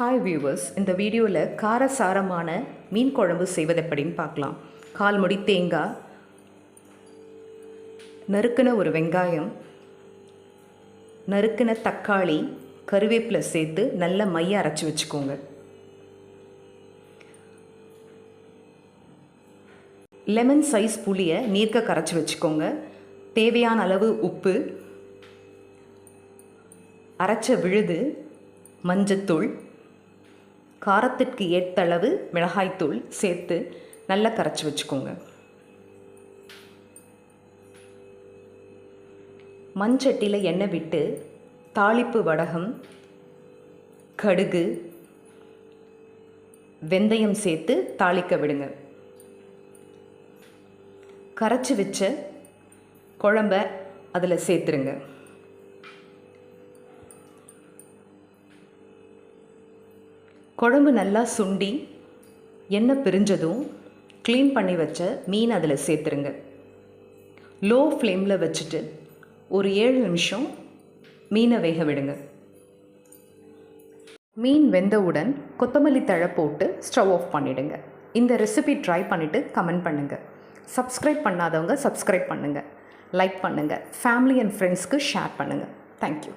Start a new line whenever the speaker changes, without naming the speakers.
Hi viewers இந்த வீடியோவில் காரசாரமான மீன் குழம்பு செய்வது எப்படின்னு பார்க்கலாம். கால் முடி தேங்காய் நறுக்கின ஒரு வெங்காயம் நறுக்கின தக்காளி கருவேப்பிலை சேர்த்து நல்ல மைய அரைச்சி வச்சுக்கோங்க. லெமன் சைஸ் புளியை நீர்க்க கரைச்சி வச்சுக்கோங்க. தேவையான அளவு உப்பு அரைச்ச விழுது மஞ்சத்தூள் காரத்திற்கு ஏற்றளவு மிளகாய்த்தூள் சேர்த்து நல்லா கரைச்சி வச்சுக்கோங்க. மண்சட்டியில் எண்ணெய் விட்டு தாளிப்பு வடகம் கடுகு வெந்தயம் சேர்த்து தாளிக்க விடுங்க. கரைச்சி வச்ச குழம்ப அதில் சேர்த்துருங்க. குழம்பு நல்லா சுண்டி எண்ணெய் பிரிஞ்சதும் க்ளீன் பண்ணி வச்ச மீன் அதில் சேர்த்துருங்க. லோ ஃப்ளேமில் வச்சுட்டு ஒரு ஏழு நிமிஷம் மீனை வேக விடுங்க. மீன் வெந்தவுடன் கொத்தமல்லி தழை போட்டு ஸ்டவ் ஆஃப் பண்ணிவிடுங்க இந்த ரெசிபி ட்ரை பண்ணிவிட்டு கமெண்ட் பண்ணுங்கள் சப்ஸ்கிரைப் பண்ணாதவங்க சப்ஸ்கிரைப் பண்ணுங்கள் லைக் பண்ணுங்கள் ஃபேமிலி அண்ட் ஃப்ரெண்ட்ஸ்க்கு ஷேர் பண்ணுங்கள் தேங்க்யூ